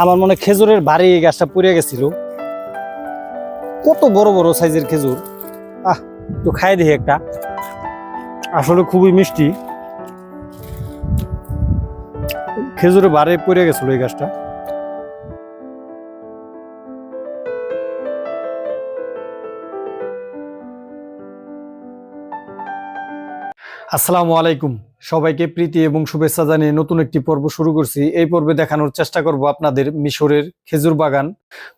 আমার মনে খেজুরের বাড়ি এই গাছটা পুড়ে গেছিল। কত বড় বড় সাইজের খেজুর। আহ, একটু খাই দেখি একটা। আসলে খুবই মিষ্টি। খেজুরের বাড়ি পড়ে গেছিল এই গাছটা। আসসালামু আলাইকুম। সবাইকে প্রীতি এবং শুভেচ্ছা জানিয়ে নতুন একটি পর্ব শুরু করছি। এই পর্বে দেখানোর চেষ্টা করব আপনাদের মিশরের খেজুর বাগান।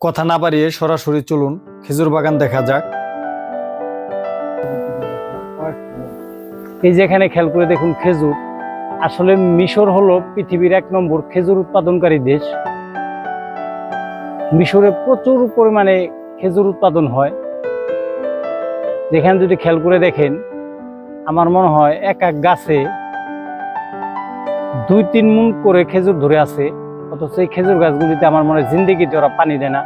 কথা না বাড়িয়ে সরাসরি চলুন, খেজুর বাগান দেখা যাক। এই যে এখানে খেয়াল করে দেখুন খেজুর। আসলে মিশর হলো পৃথিবীর এক নম্বর খেজুর উৎপাদনকারী দেশ। মিশরে প্রচুর পরিমাণে খেজুর উৎপাদন হয়। যেখানে যদি খেয়াল করে দেখেন আমার মনে হয় এক এক গাছে দুই তিন মুন করে খেজুর ধরে আছে, অথচ এই খেজুর গাছগুলিতে আমার মনে হয় জিন্দিগিতে ওরা পানি দেয় না,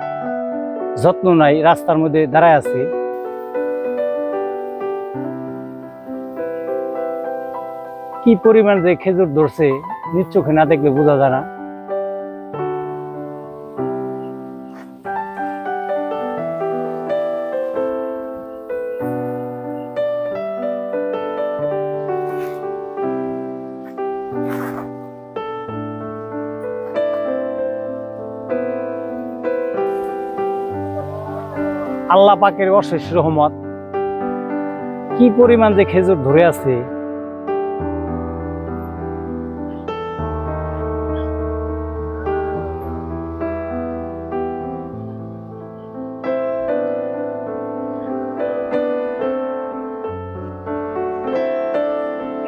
যত্ন নাই, রাস্তার মধ্যে দাঁড়ায় আছে। কি পরিমাণ যে খেজুর ধরছে, নিজ না দেখলে বোঝা যায় না। আল্লাহ পাকের অশেষ রহমত। কি পরিমাণ যে খেজুর ধরে আছে।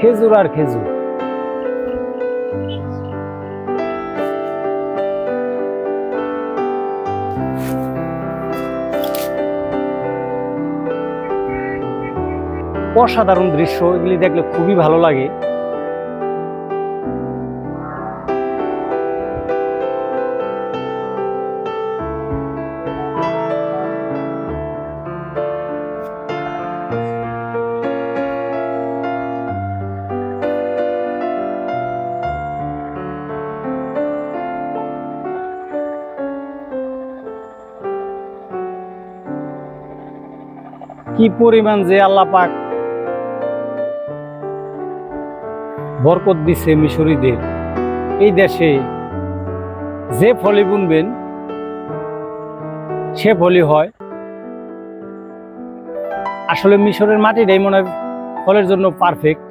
খেজুর আর খেজুর। অসাধারণ দৃশ্য এগুলি দেখলে খুবই ভালো লাগে। কি পরিমাণ যে আল্লাহ পাক বরকত দিছে মিশরীদের। এই দেশে যে ফলে বুনবেন, সে ফলি হয়। আসলে মিশরের মাটিটাই মনে হয় ফলের জন্য পারফেক্ট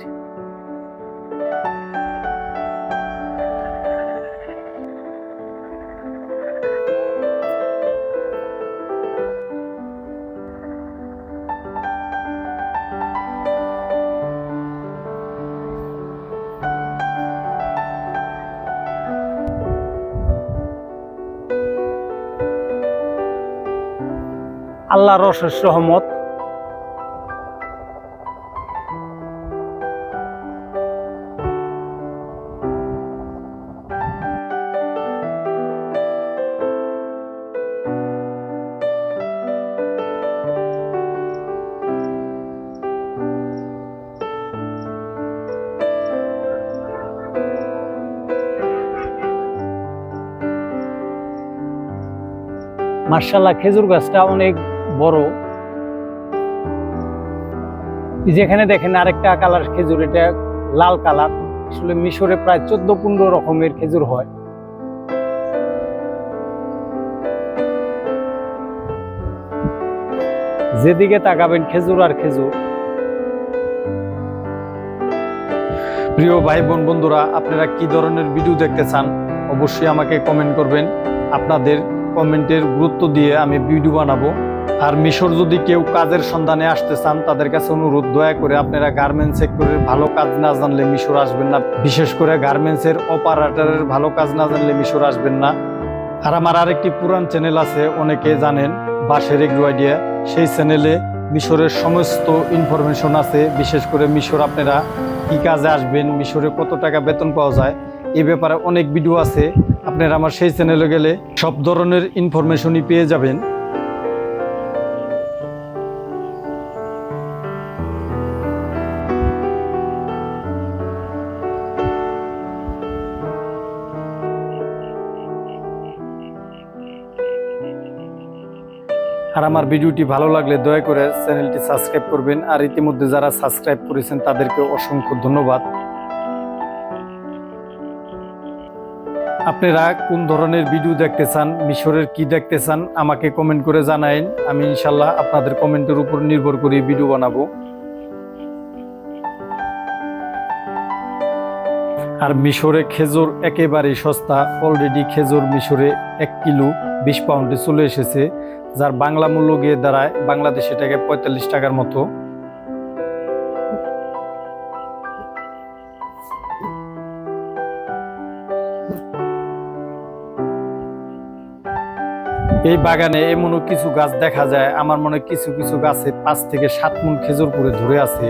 আল্লাহর অশেষ রহমত। মার্শাল্লাহ খেজুর গাছটা অনেক বড়। যেখানে দেখেন আরেকটা কালার খেজুর, এটা লাল কালার আসলে মিশরে প্রায় চোদ্দ পনেরো রকমের খেজুর হয়। যেদিকে তাকাবেন খেজুর আর খেজুর। প্রিয় ভাই বোন বন্ধুরা, আপনারা কি ধরনের ভিডিও দেখতে চান? অবশ্যই আমাকে কমেন্ট করবেন। আপনাদের কমেন্টের গুরুত্ব দিয়ে আমি ভিডিও বানাবো। আর মিশর যদি কেউ কাজের সন্ধানে আসতে চান, তাদের কাছে অনুরোধ, দয়া করে আপনারা গার্মেন্টস সেক্টরের ভালো কাজ না জানলে মিশর আসবেন না। বিশেষ করে গার্মেন্টসের অপারেটরের ভালো কাজ না জানলে মিশর আসবেন না। আর আমার আরেকটি পুরান চ্যানেল আছে, অনেকে জানেন, বাসের এগ্রো আইডিয়া সেই চ্যানেলে মিশরের সমস্ত ইনফরমেশন আছে। বিশেষ করে মিশর আপনারা কি কাজে আসবেন, মিশরে কত টাকা বেতন পাওয়া যায়, এ ব্যাপারে অনেক ভিডিও আছে। আপনারা আমার সেই চ্যানেলে গেলে সব ধরনের ইনফরমেশনই পেয়ে যাবেন। আর আমার ভিডিওটি ভালো লাগলে দয়া করে চ্যানেলটি সাবস্ক্রাইব করবেন। আর ইতিমধ্যে যারা সাবস্ক্রাইব করেছেন, তাদেরকে অসংখ্য ধন্যবাদ। আপনারা কোন ধরনের ভিডিও দেখতে চান, মিশরের কি দেখতে চান, আমাকে কমেন্ট করে জানাইন আমি ইনশাল্লাহ আপনাদের কমেন্টের উপর নির্ভর করে ভিডিও বানাবো। আর মিশরে খেজুর একেবারেই সস্তা। অলরেডি খেজুর মিশরে এক কিলো বিশ পাউন্ডে চলে এসেছে। যার বাংলা মূল্য গিয়ে দাঁড়ায়, বাংলাদেশে এটাকে পঁয়তাল্লিশ টাকার মতো। এই বাগানে এমনও কিছু গাছ দেখা যায়, আমার মনে কিছু কিছু গাছে পাঁচ থেকে সাত মন খেজুর করে ধরে আছে।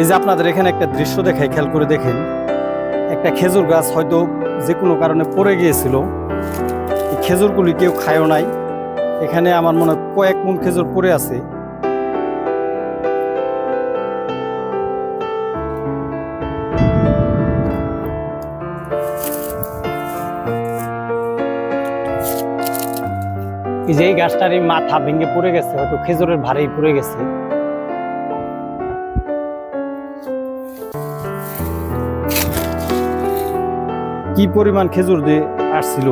এই যে আপনাদের এখানে একটা দৃশ্য দেখাই, খেয়াল করে দেখেন। একটা খেজুর গাছ হয়তো যে কোনো কারণে পড়ে গিয়েছিল। এই খেজুরগুলি কেউ খায়ও নাই। এখানে আমার মনে হয় কয়েক মন খেজুর পড়ে আছে। যে এই গাছটার এই মাথা ভেঙে পড়ে গেছে, হয়তো খেজুরের ভারেই পড়ে গেছে। কি পরিমাণ খেজুর দিয়ে আসছিল?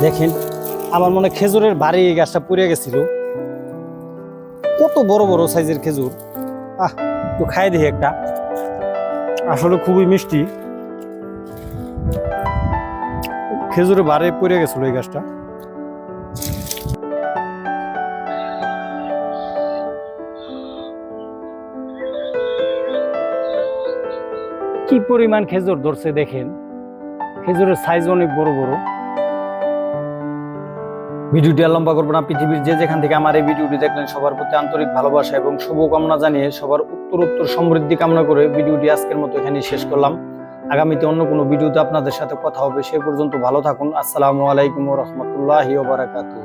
দেখেন, আমার মনে খেজুরের বাড়ি এই গাছটা পড়ে গেছিল। কত বড় বড় সাইজের খেজুর। আহ তো খাই দেখি একটা। আসলে খুবই মিষ্টি। খেজুরের বাড়ি পড়ে গেছিল এই গাছটা। কি পরিমাণ খেজুর ধরছে দেখেন? খেজুরের সাইজ অনেক বড় বড়। ভিডিওটি আর লম্বা করব না, পৃথিবীর যে যেখান থেকে আমার এই ভিডিওটি দেখলেন, সবার প্রতি আন্তরিক ভালোবাসা এবং শুভকামনা জানিয়ে সবার উত্তর উত্তর সমৃদ্ধি কামনা করে ভিডিওটি আজকের মতো এখানেই শেষ করলাম। আগামীতে অন্য কোনো ভিডিওতে আপনাদের সাথে কথা হবে, সে পর্যন্ত ভালো থাকুন। আসসালামু আলাইকুম রহমতুল্লাহি ওবরাকাতুহ